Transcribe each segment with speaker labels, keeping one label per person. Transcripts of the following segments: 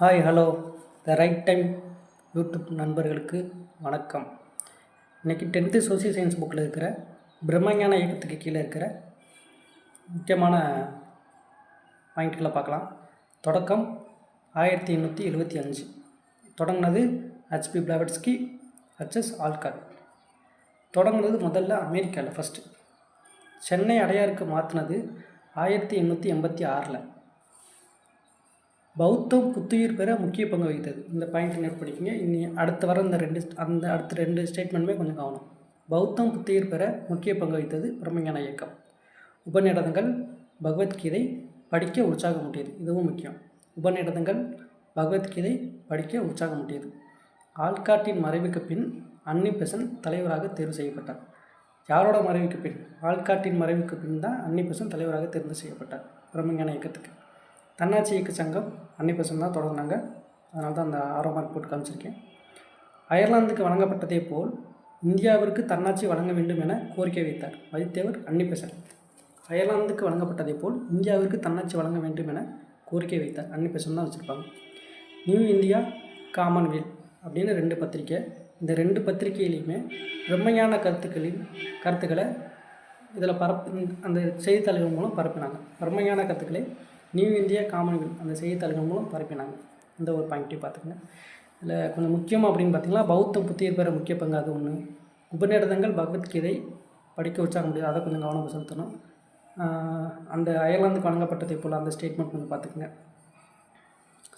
Speaker 1: Hi hello the right time YouTube நண்பர்களுக்கு வணக்கம். இன்றைக்கி டென்த்து சோசியல் சயின்ஸ் புக்கில் இருக்கிற பிரம்மஞான இயக்கத்துக்கு கீழே இருக்கிற முக்கியமான பாயிண்ட்களை பார்க்கலாம். தொடக்கம் ஆயிரத்தி எண்ணூற்றி எழுபத்தி அஞ்சு. தொடங்கினது H P Blavatsky H S Olcott தொடங்கினது முதல்ல அமெரிக்காவில் ஃபஸ்ட்டு சென்னை அடையாருக்கு மாற்றினது ஆயிரத்தி எண்ணூற்றி எண்பத்தி ஆறில். பௌத்தம் புத்துயிர் பெற முக்கிய பங்கு வகித்தது. இந்த பாயிண்ட் நோட் படிக்கிங்க. இனி அடுத்து வர இந்த ரெண்டு அந்த அடுத்த ரெண்டு ஸ்டேட்மெண்ட்டுமே கொஞ்சம் கவனம். பௌத்தம் புத்துயிர் பெற முக்கிய பங்கு வகித்தது பிரம்மஞான இயக்கம். உபநிடதங்கள் பகவத்கீதை படிக்க உற்சாகம் முட்டியது இதுவும் முக்கியம். உபநிடதங்கள் பகவத்கீதை படிக்க உற்சாகம் முட்டியது ஆள்காட்டின் மறைவுக்கு பின் அன்னி பெசன் தலைவராக தேர்வு செய்யப்பட்டார். யாரோட மறைவுக்கு பின்? ஆள்காட்டின் மறைவுக்கு பின் தான் அன்னி பெசன் தலைவராக தேர்வு செய்யப்பட்டார். பிரம்மஞான இயக்கத்துக்கு. தன்னாட்சி இயக்க சங்கம் அன்னி தான் தொடங்கினாங்க. அதனால தான் அந்த ஆரோ மார்க் போட்டு காமிச்சிருக்கேன். அயர்லாந்துக்கு வழங்கப்பட்டதே போல் இந்தியாவிற்கு தன்னாட்சி வழங்க வேண்டும் என கோரிக்கை வைத்தார் வைத்தேவர் அன்னிபெசன் அயர்லாந்துக்கு வழங்கப்பட்டதை போல் இந்தியாவிற்கு தன்னாட்சி வழங்க வேண்டும் என கோரிக்கை வைத்தார் அன்னிபெசன் தான் வச்சுருப்பாங்க. நியூ இந்தியா காமன்வெல்த் அப்படின்னு ரெண்டு பத்திரிக்கை. இந்த ரெண்டு பத்திரிகையிலையுமே பிரம்மஞான கருத்துக்களின் கருத்துக்களை இதில் பரப்பு அந்த செய்தித்தாள்கள் மூலம் பரப்பினாங்க. பிரம்மஞான கருத்துக்களை நியூ இந்தியா காமன்வெல்த் அந்த செய்தித்தாள்கள் மூலம் பரப்பினாங்க. இந்த ஒரு பாயிண்ட்டையும் பார்த்துக்கங்க. இதில் கொஞ்சம் முக்கியம் அப்படின்னு பார்த்தீங்கன்னா பௌத்தம் புத்தியர் பெற முக்கிய பங்கு அது ஒன்று உபநிடதங்கள் பகவத்கீதை படிக்க வச்சாக முடியாது. அதை கொஞ்சம் கவனம் செலுத்தணும். அந்த அயர்லாந்துக்கு வழங்கப்பட்டதை போல் அந்த ஸ்டேட்மெண்ட் கொஞ்சம் பார்த்துக்குங்க.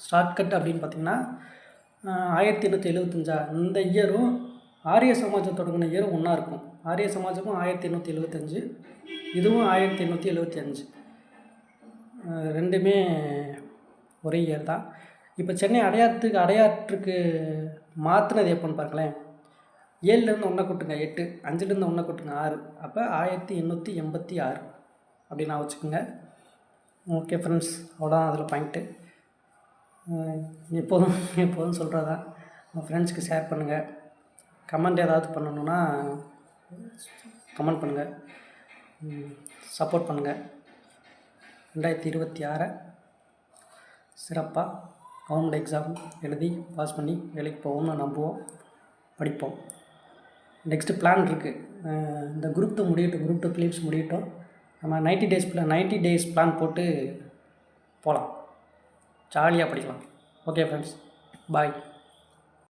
Speaker 1: ஷார்ட்கட் அப்படின்னு பார்த்தீங்கன்னா ஆயிரத்தி எண்ணூற்றி எழுபத்தஞ்சா இந்த இயரும் ஆரிய சமாஜம் தொடங்கின இயரும் ஒன்றா இருக்கும். ஆரிய சமாஜமும் ஆயிரத்தி எண்ணூற்றி எழுபத்தஞ்சு இதுவும் ஆயிரத்தி எண்ணூற்றி எழுபத்தி அஞ்சு. ரெண்டுமே ஒரே இயர் தான். இப்போ சென்னை அடையாற்றுக்கு அடையாற்றுக்கு மாற்றினது எப்போன்னு பார்க்கலேன் ஏழுலேருந்து ஒன்றை கூட்டுங்க எட்டு. அஞ்சுலேருந்து ஒன்றை கூட்டுங்க ஆறு. அப்போ ஆயிரத்தி எண்ணூற்றி எண்பத்தி ஆறு. அப்படி நான் வச்சுக்கோங்க. ஓகே ஃப்ரெண்ட்ஸ் அவ்வளோதான் அதில் பாயிண்ட்டு எப்போதும் எப்போதும் சொல்கிறதா உங்கள் ஃப்ரெண்ட்ஸ்க்கு ஷேர் பண்ணுங்கள் கமெண்ட் ஏதாவது பண்ணணுன்னா கமெண்ட் பண்ணுங்கள் சப்போர்ட் பண்ணுங்கள் ரெண்டாயிரத்தி இருபத்தி ஆறை சிறப்பாக கவர்மெண்ட் எக்ஸாம் எழுதி பாஸ் பண்ணி வேலைக்கு போவோம்னு நம்புவோம். படிப்போம். நெக்ஸ்ட்டு பிளான் இருக்குது இந்த குரூப் டூ முடியட்டும் குரூப் டூ கிளிப்ஸ் முடியட்டும். நம்ம ninety days plan ninety days plan போட்டு போகலாம் ஜாலியாக படிக்கலாம். Okay friends bye